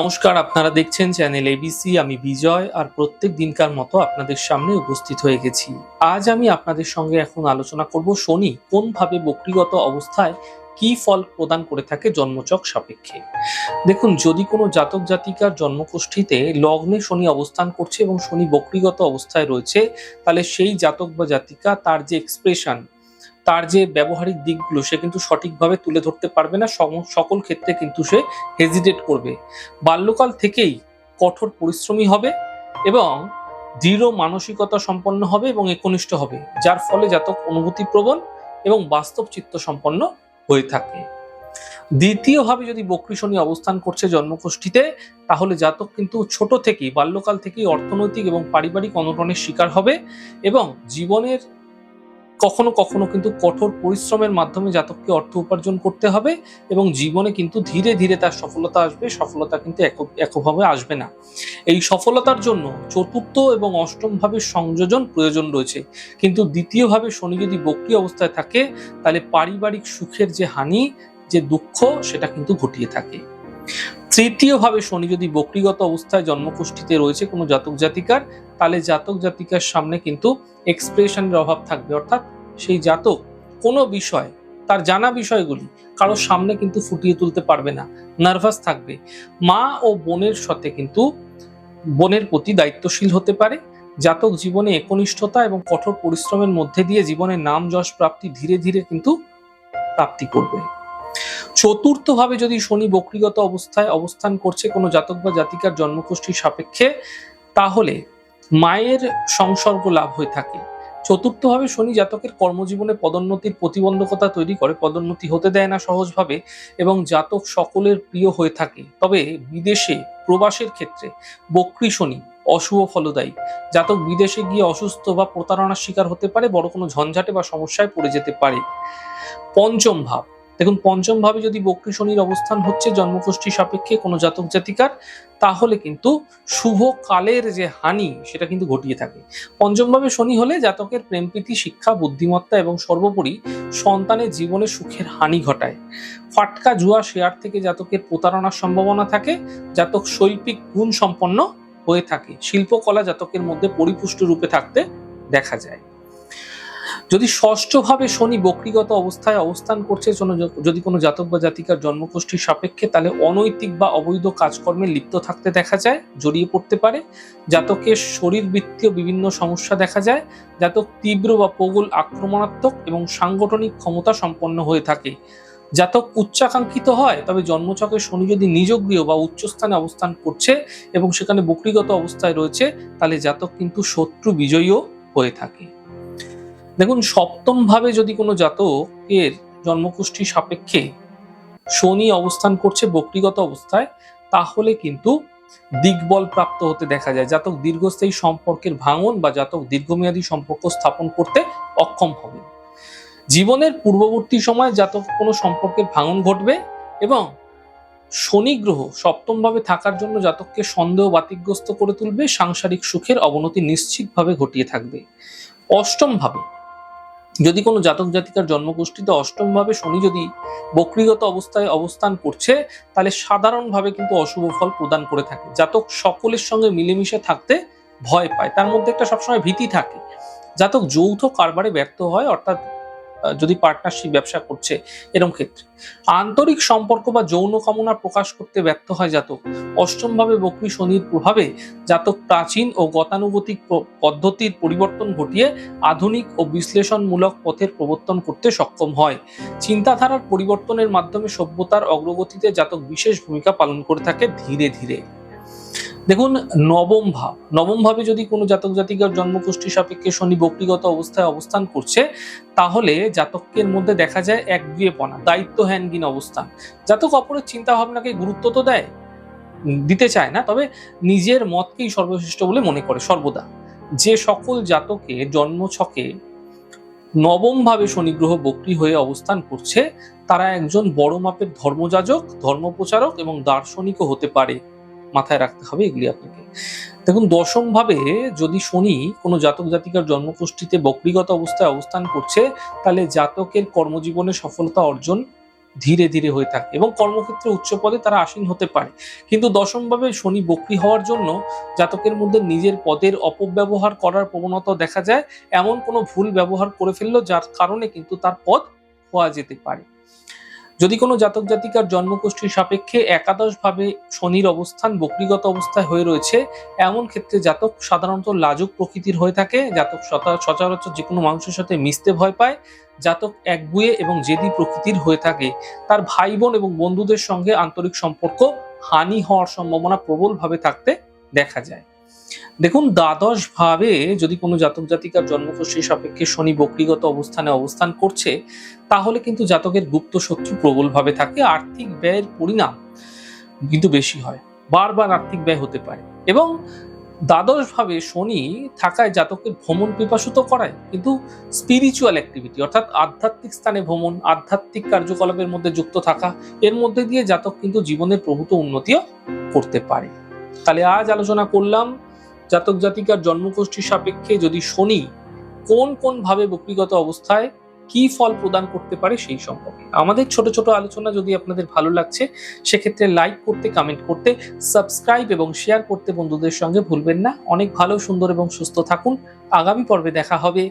নমস্কার, আপনারা দেখছেন চ্যানেল এবিসি আমি বিজয়, আর প্রত্যেক দিনকার মতো আপনাদের সামনে উপস্থিত হয়ে গেছি। আজ আমি আপনাদের সঙ্গে এখন আলোচনা করব শনি কোনভাবে বক্রিগত অবস্থায় কি ফল প্রদান করে থাকে জন্মচক সাপেক্ষে। দেখুন, যদি কোনো জাতক জাতিকার জন্মকুষ্ঠিতে লগ্নে শনি অবস্থান করছে এবং শনি বক্রিগত অবস্থায় রয়েছে, তাহলে সেই জাতক বা জাতিকা তার যে এক্সপ্রেশন তার যে ব্যবহারিক দিকগুলো সে কিন্তু সঠিকভাবে তুলে ধরতে পারবে না। সকল ক্ষেত্রে কিন্তু সে হেজিটেট করবে। বাল্যকাল থেকেই কঠোর পরিশ্রমী হবে এবং দৃঢ় মানসিকতা সম্পন্ন হবে এবং একনিষ্ঠ হবে, যার ফলে জাতক অনুভূতি প্রবণ এবং বাস্তব চিত্ত সম্পন্ন হয়ে থাকে। দ্বিতীয়ভাবে যদি বক্রী শনি অবস্থান করছে জন্মগোষ্ঠীতে, তাহলে জাতক কিন্তু ছোট থেকেই, বাল্যকাল থেকেই অর্থনৈতিক এবং পারিবারিক অনটনের শিকার হবে এবং জীবনের কখনো কখনো কিন্তু কঠোর পরিশ্রমের মাধ্যমে জাতককে অর্থ উপার্জন করতে হবে এবং জীবনে কিন্তু ধীরে ধীরে তার সফলতা আসবে, সফলতা কিন্তু এক- একভাবে আসবে না। এই সফলতার জন্য চতুর্থ এবং অষ্টম ভাবের সংযোজন প্রয়োজন রয়েছে। কিন্তু দ্বিতীয়ভাবে শনি যদি বক্রি অবস্থায় থাকে, তাহলে পারিবারিক সুখের যে হানি, যে দুঃখ, সেটা কিন্তু ঘটিয়ে থাকে। তৃতীয়ভাবে শনি যদি বক্রিগত অবস্থায় জন্মকুষ্ঠিতে রয়েছে কোনো জাতক জাতিকার, তাহলে জাতক জাতিকার সামনে কিন্তু এক্সপ্রেশনের অভাব থাকবে। অর্থাৎ সেই জাতক কোনো বিষয়, তার জানা বিষয়গুলি কারোর সামনে কিন্তু ফুটিয়ে তুলতে পারবে না নার্ভাস থাকবে। মা ও বোনের সাথে কিন্তু বোনের প্রতি দায়িত্বশীল হতে পারে। জাতক জীবনে একনিষ্ঠতা এবং কঠোর পরিশ্রমের মধ্যে দিয়ে জীবনের নাম যশ প্রাপ্তি ধীরে ধীরে কিন্তু প্রাপ্তি করবে। চতুর্থভাবে যদি শনি বক্রিগত অবস্থায় অবস্থান করছে কোনো জাতক বা জাতিকার জন্মকুষ্ঠির সাপেক্ষে, তাহলে মায়ের সংসর্গ লাভ হয়ে থাকে। চতুর্থভাবে শনি জাতকের কর্মজীবনে পদোন্নতির প্রতিবন্ধকতা তৈরি করে, পদোন্নতি হতে দেয় না সহজভাবে এবং জাতক সকলের প্রিয় হয়ে থাকে। তবে বিদেশে প্রবাসের ক্ষেত্রে বক্রী শনি অশুভ ফলদায়ী। জাতক বিদেশে গিয়ে অসুস্থ বা প্রতারণার শিকার হতে পারে, বড় কোনো ঝঞ্ঝাটে বা সমস্যায় পড়ে যেতে পারে। পঞ্চম ভাব দেখুন পঞ্চম ভাবে যদি বক্রী শনির অবস্থান হচ্ছে জন্মকুষ্ঠী সাপেক্ষে কোনো জাতক জাতিকার, তাহলে কিন্তু শুভ কালের যে হানি, সেটা কিন্তু ঘটিয়ে থাকে। পঞ্চম ভাবে শনি হলে জাতকের প্রেমপ্রীতি শিক্ষা, বুদ্ধিমত্তা এবং সর্বোপরি সন্তানের জীবনে সুখের হানি ঘটায়। ফাটকা, জুয়া, শেয়ার থেকে জাতকের প্রতারণার সম্ভাবনা থাকে, জাতক শৈল্পিক গুণ সম্পন্ন হয়ে থাকে। শিল্পকলা জাতকের মধ্যে পরিপুষ্ট রূপে থাকতে দেখা যায়। যদি ষষ্ঠভাবে শনি বক্রিগত অবস্থায় অবস্থান করছে যদি কোনো জাতক বা জাতিকার জন্মগোষ্ঠীর সাপেক্ষে তাহলে অনৈতিক বা অবৈধ কাজকর্মে লিপ্ত থাকতে দেখা যায়, জড়িয়ে পড়তে পারে। জাতকের শরীরবৃত্তীয় বিভিন্ন সমস্যা দেখা যায়। জাতক তীব্র বা প্রবল আক্রমণাত্মক এবং সাংগঠনিক ক্ষমতা সম্পন্ন হয়ে থাকে। জাতক উচ্চাকাঙ্ক্ষিত হয়, তবে জন্মচকে শনি যদি নিজ গৃহ বা উচ্চস্থানে অবস্থান করছে এবং সেখানে বক্রিগত অবস্থায় রয়েছে, তাহলে জাতক কিন্তু শত্রু বিজয়ীও হয়ে থাকে। দেখুন সপ্তম ভাবে যদি কোনো জাতকের জন্মকুষ্ঠী সাপেক্ষে শনি অবস্থান করছে বক্রিগত অবস্থায়, তাহলে কিন্তু দিগ্বল প্রাপ্ত হতে দেখা যায়। জাতক দীর্ঘস্থায়ী সম্পর্কের ভাঙন বা জাতক দীর্ঘমেয়াদী সম্পর্ক স্থাপন করতে অক্ষম হবে। জীবনের পূর্ববর্তী সময় জাতক কোনো সম্পর্কের ভাঙন ঘটবে এবং শনি গ্রহ সপ্তম ভাবে থাকার জন্য জাতককে সন্দেহ বাতিগ্রস্ত করে তুলবে, সাংসারিক সুখের অবনতি নিশ্চিতভাবে ঘটিয়ে থাকবে। অষ্টম ভাবে যদি কোনো জাতক জাতিকার জন্মগোষ্ঠীতে অষ্টমভাবে শনি যদি বক্রিগত অবস্থায় অবস্থান করছে, তাহলে সাধারণভাবে কিন্তু অশুভ ফল প্রদান করে থাকে। জাতক সকলের সঙ্গে মিলেমিশে থাকতে ভয় পায়। তার মধ্যে একটা সবসময় ভীতি থাকে। জাতক যৌথ কারবারে ব্যর্থ হয়, অর্থাৎ যদি পার্টনারশিপ ব্যবসা করছে এরকম ক্ষেত্রে। আন্তরিক সম্পর্ক বা যৌন কামনা প্রকাশ করতে ব্যর্থ হয় জাতক। অষ্টমভাবে বক্রী শনির প্রভাবে জাতক প্রাচীন ও গতানুগতিক পদ্ধতির পরিবর্তন ঘটিয়ে আধুনিক ও বিশ্লেষণমূলক পথের প্রবর্তন করতে সক্ষম হয়। চিন্তাধারার পরিবর্তনের মাধ্যমে সভ্যতার অগ্রগতিতে জাতক বিশেষ ভূমিকা পালন করে থাকে ধীরে ধীরে। দেখুন, নবম ভাব। নবম ভাবে যদি কোনো জাতক জাতিকার জন্মকুষ্ঠী সাপেক্ষে শনি বক্রিগত অবস্থায় অবস্থান করছে, তাহলে জাতকের মধ্যে দেখা যায় একগুয়েপনা, দায়িত্বহীনহীন অবস্থান। জাতক অপরের চিন্তা ভাবনাকে গুরুত্ব তো দেয়, দিতে চায় না, তবে নিজের মতকেই সর্বশ্রেষ্ঠ বলে মনে করে সর্বদা। যে সকল জাতকে জন্মছকে নবম ভাবে শনি গ্রহ বক্রী হয়ে অবস্থান করছে, তারা একজন বড় মাপের ধর্মযাজক, ধর্মপ্রচারক এবং দার্শনিকও হতে পারে। মাথায় রাখতে হবে এগুলি আপনাকে। দেখুন দশম ভাবে যদি শনি কোনো জাতক জাতিকার জন্মকুষ্ঠিতে বক্রিগত অবস্থায় অবস্থান করছে, তাহলে জাতকের কর্মজীবনে সফলতা অর্জন ধীরে ধীরে হয়ে থাকে এবং কর্মক্ষেত্রে উচ্চ পদে তারা আসীন হতে পারে। কিন্তু দশমভাবে শনি বক্রী হওয়ার জন্য জাতকের মধ্যে নিজের পদের অপব্যবহার করার প্রবণতা দেখা যায়। এমন কোনো ভুল ব্যবহার করে ফেলল, যার কারণে কিন্তু তার পদ খোয়া যেতে পারে। যদি কোনো জাতক জাতিকার জন্মগোষ্ঠীর সাপেক্ষে একাদশভাবে শনির অবস্থান বক্রিগত অবস্থায় হয়ে রয়েছে, এমন ক্ষেত্রে জাতক সাধারণত লাজুক প্রকৃতির হয়ে থাকে, জাতক সচরাচর যে কোনো মানুষের সাথে মিশতে ভয় পায়, জাতক একগুয়ে এবং জেদি প্রকৃতির হয়ে থাকে। তার ভাই বোন এবং বন্ধুদের সঙ্গে আন্তরিক সম্পর্ক হানি হওয়ার সম্ভাবনা প্রবলভাবে থাকতে দেখা যায়। দেখুন, দ্বাদশ ভাবে যদি কোনো জাতক জাতিকার জন্মকুষ্ঠীর সাপেক্ষে শনি বক্রিগত অবস্থানে অবস্থান করছে, তাহলে কিন্তু জাতকের গুপ্ত শত্রু প্রবলভাবে থাকে, আর্থিক ব্যয়ের পরিণাম কিন্তু বেশি হয়, বারবার আর্থিক ব্যয় হতে পারে। এবং দ্বাদশ ভাবে শনি থাকায় জাতকের ভ্রমণ পিপাসুত করায়, কিন্তু স্পিরিচুয়াল অ্যাক্টিভিটি অর্থাৎ আধ্যাত্মিক স্থানে ভ্রমণ, আধ্যাত্মিক কার্যকলাপের মধ্যে যুক্ত থাকা, এর মধ্যে দিয়ে জাতক কিন্তু জীবনের প্রভূত উন্নতিও করতে পারে। তাহলে আজ আলোচনা করলাম জাতক জাতিকার জন্মগোষ্ঠীর সাপেক্ষে যদি শনি কোন কোন ভাবে বক্রিগত অবস্থায় কি ফল প্রদান করতে পারে সেই সম্পর্কে। আমাদের ছোট ছোট আলোচনা যদি আপনাদের ভালো লাগছে, সেক্ষেত্রে লাইক করতে কমেন্ট করতে সাবস্ক্রাইব এবং শেয়ার করতে বন্ধুদের সঙ্গে ভুলবেন না। অনেক ভালো, সুন্দর এবং সুস্থ থাকুন। আগামী পর্বে দেখা হবে।